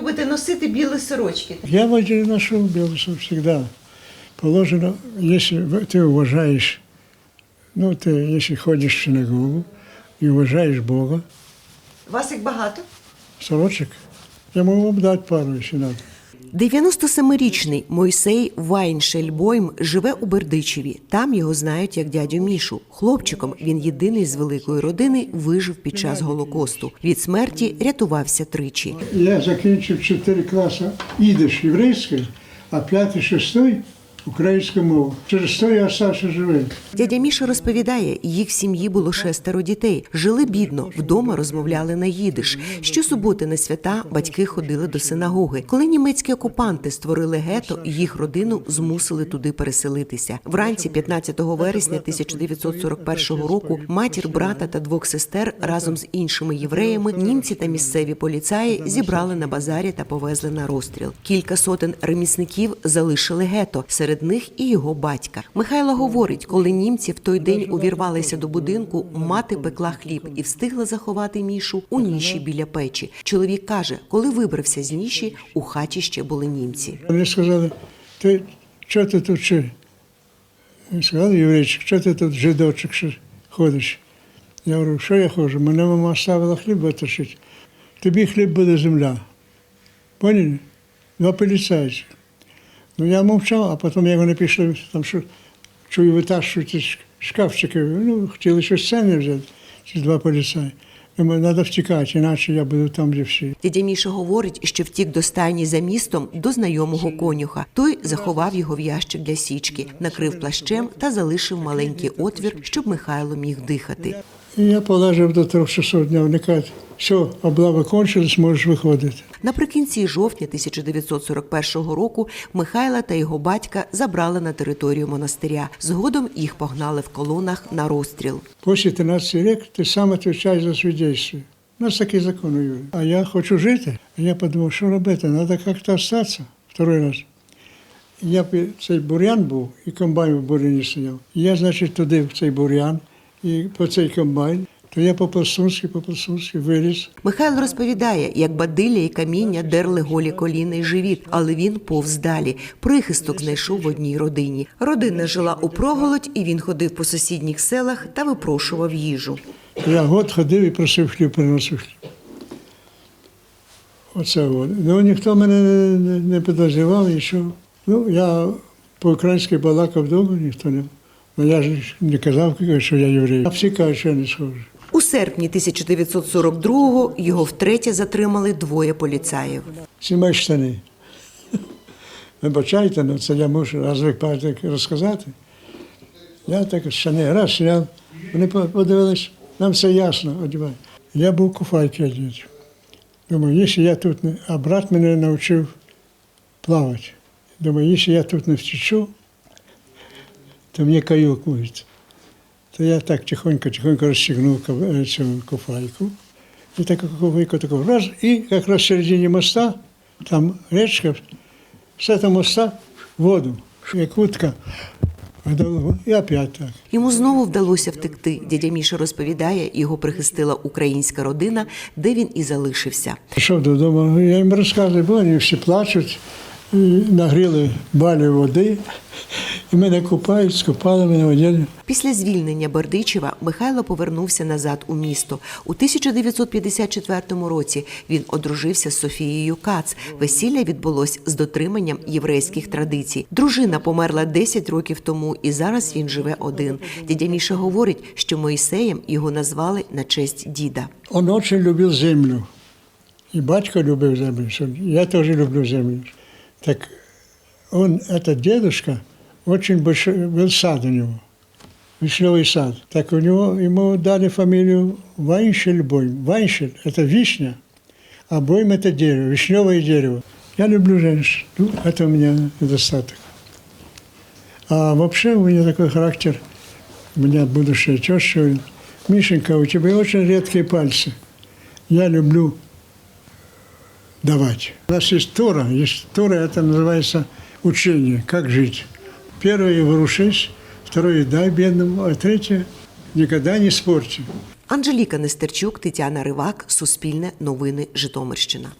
любите носити білі сорочки. Я вроде ношу белый всегда. Положено, если в- ты уважаешь, ну, ты если ходишь в синагогу и уважаешь Бога, Вас їх багато? сорочек, я могу вам дать пару, если надо. 97-річний Мойсей Вайншельбойм живе у Бердичеві. Там його знають як дядю Мішу. Хлопчиком він єдиний з великої родини вижив під час голокосту. Від смерті рятувався тричі. Я закінчив 4 класи ідиш єврейської, а 5-6 українську мову. Через то я остався живий. Дядя Міша розповідає, їх в сім'ї було шестеро дітей. Жили бідно, вдома розмовляли на їдиш. Щосуботи на свята батьки ходили до синагоги. Коли німецькі окупанти створили гето, їх родину змусили туди переселитися. Вранці 15 вересня 1941 року матір брата та двох сестер разом з іншими євреями, німці та місцеві поліцаї зібрали на базарі та повезли на розстріл. Кілька сотень ремісників залишили гето. Серед них і його батька. Михайло говорить, коли німці в той день увірвалися до будинку, мати пекла хліб і встигла заховати мішу у ніші біля печі. Чоловік каже, коли вибрався з ніші, у хаті ще були німці. Вони сказали, ти що ти тут? Він сказав, єврейчик, що ти тут жидочок ще ходиш? Я говорю, що я ходжу? Мене мама оставила хліб витащити. Тобі хліб буде земля. Поняли? Два поліцайці. Ну я мовчав, а потім, як вони пішли, там що, чую, витащують із шкафчики, ну, хотіли щось ценне взяти, ці два поліцаї. Думаю, треба втікати, іначе я буду там, де всі. Дядя Міша говорить, що втік до стайні за містом до знайомого конюха. Той заховав його в ящик для січки, накрив плащем та залишив маленький отвір, щоб Михайло міг дихати. І я полежав до трьох часов дня. Вони кажуть, все, облава кончилась, можеш виходити. Наприкінці жовтня 1941 року Михайла та його батька забрали на територію монастиря. Згодом їх погнали в колонах на розстріл. Після 13 років ти сам відповідаєш за дії. У нас такий закон у Юрі. А я хочу жити. А я подумав, що робити? Треба як-то залишитися второй раз. Я цей бур'ян був, і комбайн в бур'яні стояв. Я, значить, туди в цей бур'ян, і по цей комбайн, то я по-пластунськи, по-пластунськи виліз. Михайло розповідає, як бадилля і каміння дерли голі коліна й живіт, але він повз далі. Прихисток знайшов в одній родині. Родина жила у проголодь, і він ходив по сусідніх селах та випрошував їжу. Я год ходив і просив хліб, приносив хліб. Оце от. Ну, ніхто мене не, підозрював, і що. Ну, я по-українськи балакав довго, ніхто не. Ну, я ж не казав, що я єврей. А всі кажуть, що я не схожий. У серпні 1942-го його втретє затримали двоє поліцаїв. Знімай штани. Вибачайте, ну це я мушу раз так розказати. Я так штани раз сняв. Вони по- подивились, нам все ясно, одягай. Я був куфайки одягати. Думаю, якщо я тут не. А брат мене навчив плавати. Думаю, якщо я тут не втечу, то мені каюк буде. То я так тихонько-тихонько розстегнув е, цю куфайку. І так куфайку таку раз, і якраз в середині моста, там річка, з цього моста в воду, як утка. І опять так. Йому знову вдалося втекти. Дядя Міша розповідає, його прихистила українська родина, де він і залишився. Прийшов додому, я їм розказую, бо вони всі плачуть, нагріли балі води, і мене купають, скупали мене одягли. Після звільнення Бердичева Михайло повернувся назад у місто. У 1954 році він одружився з Софією Кац. Весілля відбулось з дотриманням єврейських традицій. Дружина померла 10 років тому, і зараз він живе один. Дядя Міша говорить, що Моїсеєм його назвали на честь діда. Он очень любив землю. І батько любив землю. Я теж люблю землю. Так он, этот дедушка, очень большой, был сад у него, вишневый сад. Так у него, ему дали фамилию Вайншельбойм. Вайншель – это вишня, а бойм – это дерево, вишневое дерево. Я люблю женщин. Ну, это у меня недостаток. А вообще у меня такой характер. У меня будущая теща Мишенька, у тебя очень редкие пальцы. Я люблю давать. У нас есть Тора. Есть Тора, это называется учение, как жить. Первое – ворушись, второе – дай бедному, а третье – никогда не спорчи. Анжеліка Нестерчук, Тетяна Ривак, Суспільне новини Житомирщина.